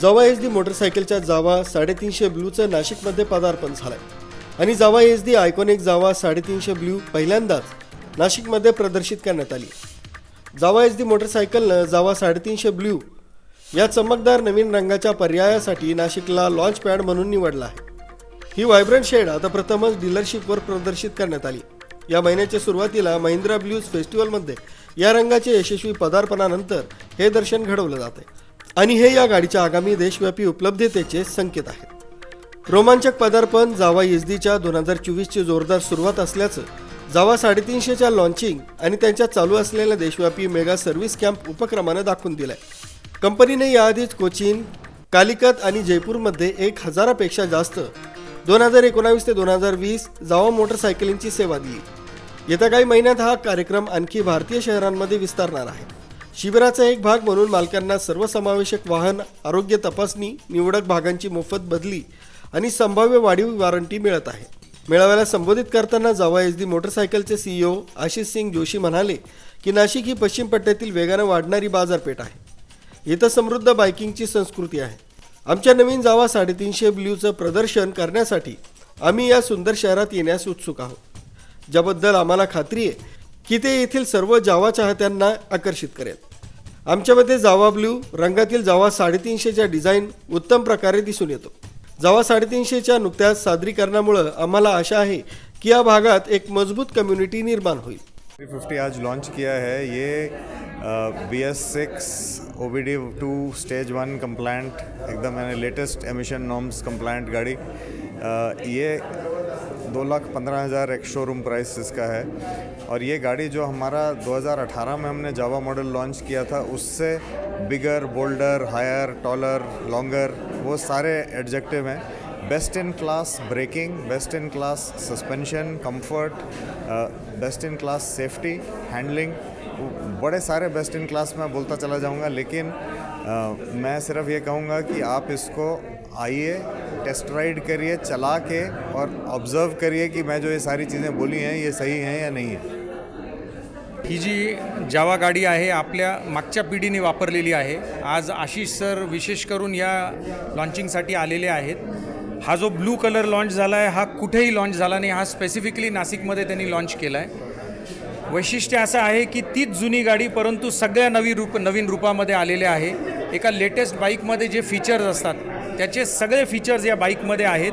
जावा S D मोटरसायकलच्या जावा साडेतीनशे ब्लूचं नाशिकमध्ये पदार्पण झालंय. आणि Jawa S D iconic Jawa साडेतीनशे ब्लू पहिल्यांदाच नाशिकमध्ये प्रदर्शित करण्यात आली. जावा एस डी मोटरसायकलनं जावा साडेतीनशे ब्ल्यू या चमकदार नवीन रंगाच्या पर्यायासाठी नाशिकला लॉन्च पॅड म्हणून निवडला आहे. ही व्हायब्रंट शेड आता प्रथमच डीलरशिपवर प्रदर्शित करण्यात आली. या महिन्याच्या सुरुवातीला महिंद्रा ब्ल्यूज फेस्टिवलमध्ये या रंगाच्या यशस्वी पदार्पणानंतर हे दर्शन घडवलं जाते आणि हे या गाडीच्या आगामी देशव्यापी उपलब्धतेचे संकेत आहेत. रोमांचक पदार्पण जावा एस डीच्या दोन हजार चोवीसची जोरदार सुरुवात असल्याचं जावा साडेतीनशेच्या लॉन्चिंग आणि त्यांच्या चालू असलेल्या देशव्यापी मेगा सर्व्हिस कॅम्प उपक्रमानं दाखवून दिलंय. कंपनीने याआधीच कोचीन कालिकत आणि जयपूरमध्ये एक हजारापेक्षा जास्त दोन हजार एकोणावीस ते दोन हजार वीस जावा मोटरसायकलींची सेवा दिली. येत्या काही महिन्यात हा कार्यक्रम आणखी भारतीय शहरांमध्ये विस्तारणार आहे. शिबिराचा एक भाग म्हणून मालकांना सर्वसमावेशक वाहन आरोग्य तपासणी निवडक भागांची मोफत बदली आणि संभाव्य वाढीव वॉरंटी मिळत आहे. मेळाव्याला संबोधित करताना जावा एस डी मोटरसायकलचे सीईओ आशिष सिंग जोशी म्हणाले की नाशिक ही पश्चिम पट्ट्यातील वेगानं वाढणारी बाजारपेठ आहे. इथं समृद्ध बायकिंगची संस्कृती आहे. आमच्या नवीन जावा साडेतीनशे ब्ल्यूचं प्रदर्शन करण्यासाठी आम्ही या सुंदर शहरात येण्यास उत्सुक आहोत. ज्याबद्दल आम्हाला खात्री आहे की ते येथील सर्व जावा चाहत्यांना आकर्षित करेल. आमच्यामध्ये जावा ब्ल्यू रंगातील जावा साडेतीनशेच्या डिझाईन उत्तम प्रकारे दिसून येतो. जावा साडेतीनशेच्या नुकत्याच सादरीकरणामुळं आम्हाला आशा आहे की या भागात एक मजबूत कम्युनिटी निर्माण होईल. 350 आज लॉन्च किया है. ये B S six O B D two stage one compliant एकदम यानी लेटेस्ट एमिशन नॉर्म्स कंप्लायंट गाड़ी ये दो लाख पंद्रह हज़ार एक शोरूम प्राइस इसका है। और ये गाड़ी जो हमारा 2018 में हमने जावा मॉडल लॉन्च किया था उससे bigger bolder higher taller longer वो सारे एडजेक्टिव हैं। Best in class braking best in class suspension comfort best in class safety handling बड़े सारे बेस्ट इन क्लास मैं बोलता चला जाऊँगा लेकिन अ, मैं सिर्फ़ ये कहूँगा कि आप इसको आइए टेस्ट राइड करिए चला के और ऑब्ज़र्व करिए कि मैं जो ये सारी चीज़ें बोली हैं ये सही हैं या नहीं है। ही जी जावा गाडी आहे आपल्या मागच्या पिढीने वापरलेली आहे. आज आशिष सर विशेष करून या लॉन्चिंगसाठी आलेले आहेत. हा जो ब्लू कलर लॉन्च झाला आहे हा कुठेही लॉन्च झाला नाही हा स्पेसिफिकली नाशिकमध्ये त्यांनी लॉन्च केला आहे वैशिष्ट्य असं आहे की तीच जुनी गाडी परंतु सगळ्या नवी रूप नवीन रूपामध्ये आलेले आहे. एका लेटेस्ट बाईकमध्ये जे फीचर्स असतात त्याचे सगळे फीचर्स या बाईकमध्ये आहेत.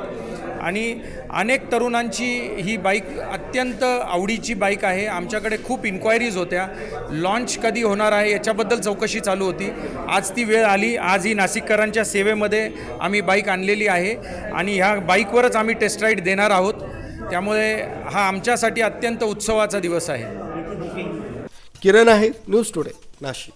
आणि अनेक तरुणांची ही बाईक अत्यंत आवडीची बाईक आहे. आमच्याकडे खूप इन्क्वायरीज होत्या. लॉन्च कधी होणार आहे याच्याबद्दल चौकशी चालू होती. आज ती वेळ आली. आज ही नाशिककरांच्या सेवेमध्ये आम्ही बाईक आणलेली आहे. आणि ह्या बाईकवरच आम्ही टेस्ट राईड देणार आहोत. त्यामुळे हा आमच्यासाठी अत्यंत उत्सवाचा दिवस आहे. किरण आहे. News today Nashik.